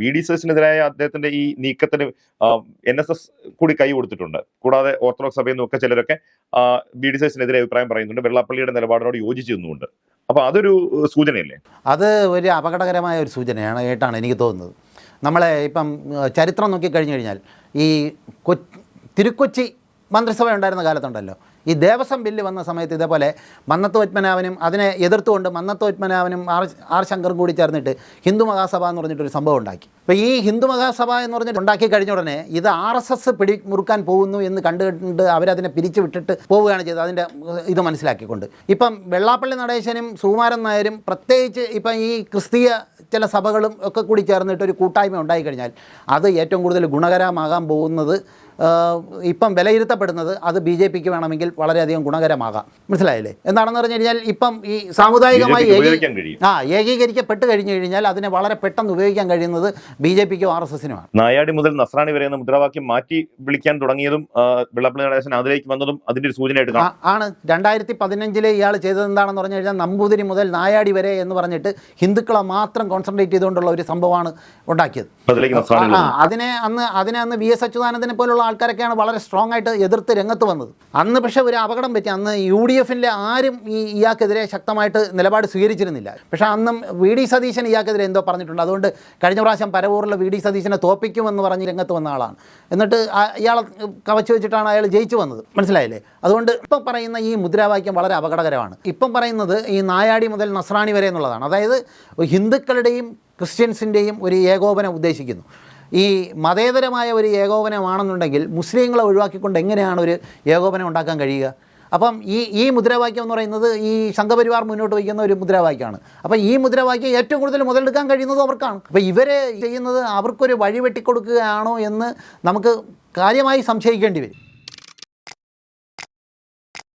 V D സതീശനെതിരായ അദ്ദേഹത്തിന്റെ ഈ നീക്കത്തിന് എൻ എസ് എസ് കൂടി കൈ കൊടുത്തിട്ടുണ്ട്. കൂടാതെ ഓർത്തഡോക്സ് സഭയിൽ നിന്നൊക്കെ ചിലരൊക്കെ ബി ഡി സതീശനെതിരെ അഭിപ്രായം പറയുന്നുണ്ട്. വെള്ളാപ്പള്ളിയുടെ നിലപാടിനോട് യോജിച്ചു നിന്നുണ്ട് അപ്പൊ അതൊരു സൂചനയല്ലേ? അത് ഒരു അപകടകരമായ ഒരു സൂചനയാണ് ആയിട്ടാണ് എനിക്ക് തോന്നുന്നത്. നമ്മളെ ഇപ്പം ചരിത്രം നോക്കി കഴിഞ്ഞു കഴിഞ്ഞാൽ ഈ കൊ തിരുക്കൊച്ചി മന്ത്രിസഭ ഉണ്ടായിരുന്ന കാലത്തുണ്ടല്ലോ. ഈ ദേവസ്വം ബില്ല് വന്ന സമയത്ത് ഇതേപോലെ മന്നത്ത് പത്മനാഭനും അതിനെ എതിർത്തുകൊണ്ട് മന്നത്ത് പത്മനാഭനും ആർ ആർ ശങ്കറും കൂടി ചേർന്നിട്ട് ഹിന്ദു മഹാസഭ എന്ന് പറഞ്ഞിട്ടൊരു സംഭവം ഉണ്ടാക്കി. അപ്പോൾ ഈ ഹിന്ദു മഹാസഭ എന്ന് പറഞ്ഞിട്ട് ഉണ്ടാക്കി കഴിഞ്ഞ ഉടനെ ഇത് ആർ എസ് എസ് പിടി മുറുക്കാൻ പോകുന്നു എന്ന് കണ്ടിട്ട് അവരതിനെ പിരിച്ചു വിട്ടിട്ട് പോവുകയാണ് ചെയ്തത്. അതിന്റെ ഇത് മനസ്സിലാക്കിക്കൊണ്ട്. ഇപ്പം വെള്ളാപ്പള്ളി നടേശനും സുകുമാരൻ നായരും പ്രത്യേകിച്ച് ഇപ്പം ഈ ക്രിസ്തീയ ചില സഭകളും ഒക്കെ കൂടി ചേർന്നിട്ട് ഒരു കൂട്ടായ്മ ഉണ്ടായിക്കഴിഞ്ഞാൽ അത് ഏറ്റവും കൂടുതൽ ഗുണകരമാകാൻ പോകുന്നത് ഇപ്പം വിലയിരുത്തപ്പെടുന്നത് അത് ബി ജെ പിക്ക് വേണമെങ്കിൽ വളരെയധികം ഗുണകരമാകാം. മനസ്സിലായില്ലേ? എന്താണെന്ന് പറഞ്ഞു കഴിഞ്ഞാൽ ഇപ്പം ഈ സാമുദായികമായി. ആ ഏകീകരിക്കപ്പെട്ട് കഴിഞ്ഞു കഴിഞ്ഞാൽ അതിനെ വളരെ പെട്ടെന്ന് ഉപയോഗിക്കാൻ കഴിയുന്നത് ബി ജെ പിക്കും ആർ എസ് എസിനുമാണ്. നായാടി മുതൽ നസ്രാണി വരെ എന്ന മുദ്രാവാക്യം മാറ്റി വിളിക്കാൻ തുടങ്ങിയതും വെള്ളപ്പള്ളി നടേശൻ അതിലേക്ക് വന്നതും അതിന്റെ ഒരു സൂചനയായിട്ട് ആണ്. രണ്ടായിരത്തി പതിനഞ്ചിലെ ഇയാൾ ചെയ്തത് എന്താണെന്ന് പറഞ്ഞു കഴിഞ്ഞാൽ നമ്പൂതിരി മുതൽ നായാടി വരെ എന്ന് പറഞ്ഞിട്ട് ഹിന്ദുക്കളെ മാത്രം കോൺസെൻട്രേറ്റ് ചെയ്തുകൊണ്ടുള്ള ഒരു സംഭവമാണ് ഉണ്ടാക്കിയത്. അതിനെ അന്ന് അതിനെ അന്ന് വി എസ് അച്യുതാനന്ദനെ പോലുള്ള ആൾക്കാരൊക്കെയാണ് വളരെ സ്ട്രോങ് ആയിട്ട് എതിർത്ത് രംഗത്ത് വന്നത്. അന്ന് പക്ഷേ ഒരു അപകടം പറ്റി. അന്ന് യു ഡി എഫിന്റെ ആരും ഈ ഇയാൾക്കെതിരെ ശക്തമായിട്ട് നിലപാട് സ്വീകരിച്ചിരുന്നില്ല. പക്ഷേ അന്നും വി ഡി സതീശൻ ഇയാൾക്കെതിരെ എന്തോ പറഞ്ഞിട്ടുണ്ട്. അതുകൊണ്ട് കഴിഞ്ഞ പ്രാവശ്യം പരവൂറിൽ വി ഡി സതീശനെ തോപ്പിക്കുമെന്ന് പറഞ്ഞ് രംഗത്ത് വന്ന ആളാണ്. എന്നിട്ട് ഇയാളെ കവച്ചു വെച്ചിട്ടാണ് അയാൾ ജയിച്ചു വന്നത്. മനസ്സിലായില്ലേ? അതുകൊണ്ട് ഇപ്പം പറയുന്ന ഈ മുദ്രാവാക്യം വളരെ അപകടകരമാണ്. ഇപ്പം പറയുന്നത് ഈ നായാടി മുതൽ നസ്രാണി വരെ എന്നുള്ളതാണ്. അതായത് ഹിന്ദുക്കളുടെയും ക്രിസ്ത്യൻസിന്റെയും ഒരു ഏകോപനം ഉദ്ദേശിക്കുന്നു. ഈ മതേതരമായ ഒരു ഏകോപനമാണെന്നുണ്ടെങ്കിൽ മുസ്ലിങ്ങളെ ഒഴിവാക്കിക്കൊണ്ട് എങ്ങനെയാണ് ഒരു ഏകോപനം ഉണ്ടാക്കാൻ കഴിയുക? അപ്പം ഈ ഈ മുദ്രാവാക്യം എന്ന് പറയുന്നത് ഈ സംഘപരിവാർ മുന്നോട്ട് വയ്ക്കുന്ന ഒരു മുദ്രാവാക്യമാണ്. അപ്പം ഈ മുദ്രാവാക്യം ഏറ്റവും കൂടുതൽ മുതലെടുക്കാൻ കഴിയുന്നത് അവർക്കാണ്. അപ്പം ഇവർ ചെയ്യുന്നത് അവർക്കൊരു വഴി വെട്ടിക്കൊടുക്കുകയാണോ എന്ന് നമുക്ക് കാര്യമായി സംശയിക്കേണ്ടി വരും.